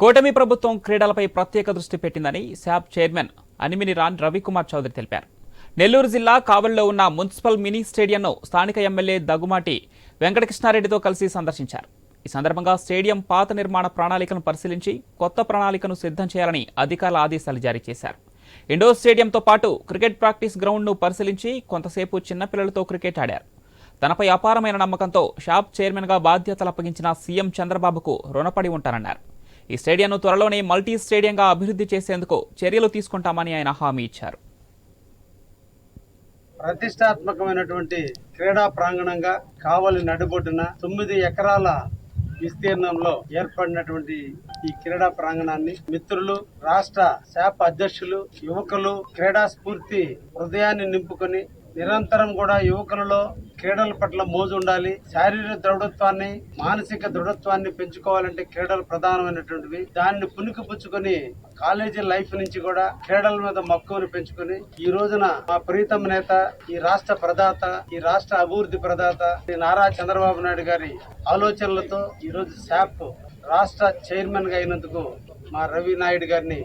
కూటమి ప్రభుత్వం క్రీడలపై ప్రత్యేక దృష్టి పెట్టిందని శాప్ చైర్మన్ అనిమిని రాన్ రవికుమార్ చౌదరి తెలిపారు. నెల్లూరు జిల్లా కావల్లో ఉన్న మున్సిపల్ మినీ స్టేడియంను స్థానిక ఎమ్మెల్యే దగ్గుమాటి వెంకటకృష్ణారెడ్డితో కలిసి సందర్శించారు. ఈ సందర్భంగా స్టేడియం పాత నిర్మాణ ప్రణాళికను పరిశీలించి కొత్త ప్రణాళికను సిద్ధం చేయాలని అధికారుల ఆదేశాలు జారీ చేశారు. ఇండోర్ స్టేడియంతో పాటు క్రికెట్ ప్రాక్టీస్ గ్రౌండ్ను పరిశీలించి కొంతసేపు చిన్నపిల్లలతో క్రికెట్ ఆడారు. తనపై అపారమైన నమ్మకంతో షాప్ చైర్మన్గా బాధ్యతలు అప్పగించిన సీఎం చంద్రబాబుకు రుణపడి ఉంటారన్నారు ఈ స్టేడియంను త్వరలోనే మల్టీ స్టేడియంగా అభివృద్ధి చేసేందుకు చర్యలు తీసుకుంటామని ఆయన హామీ ఇచ్చారు. ప్రతిష్టాత్మకమైనటువంటి క్రీడా ప్రాంగణంగా కావలి నడుబొడ్డున తొమ్మిది ఎకరాల విస్తీర్ణంలో ఏర్పడినటువంటి ఈ క్రీడా ప్రాంగణాన్ని మిత్రులు రాష్ట్ర శాప అధ్యక్షులు యువకులు క్రీడా స్ఫూర్తి హృదయాన్ని నింపుకొని నిరంతరం కూడా యువకులలో క్రీడల పట్ల మోజు ఉండాలి. శారీరక దృఢత్వాన్ని మానసిక దృఢత్వాన్ని పెంచుకోవాలంటే క్రీడలు ప్రధానమైనటువంటివి. దాన్ని పుణికి పుచ్చుకొని కాలేజీ లైఫ్ నుంచి కూడా క్రీడల మీద మక్కువని పెంచుకొని ఈ రోజున మా ప్రీతమ నేత ఈ రాష్ట్ర ప్రదాత ఈ రాష్ట్ర అభివృద్ధి ప్రదాత నారా చంద్రబాబు నాయుడు గారి ఆలోచనలతో ఈ రోజు శాప్ రాష్ట్ర చైర్మన్గా అయినందుకు మా రవి నాయుడు గారిని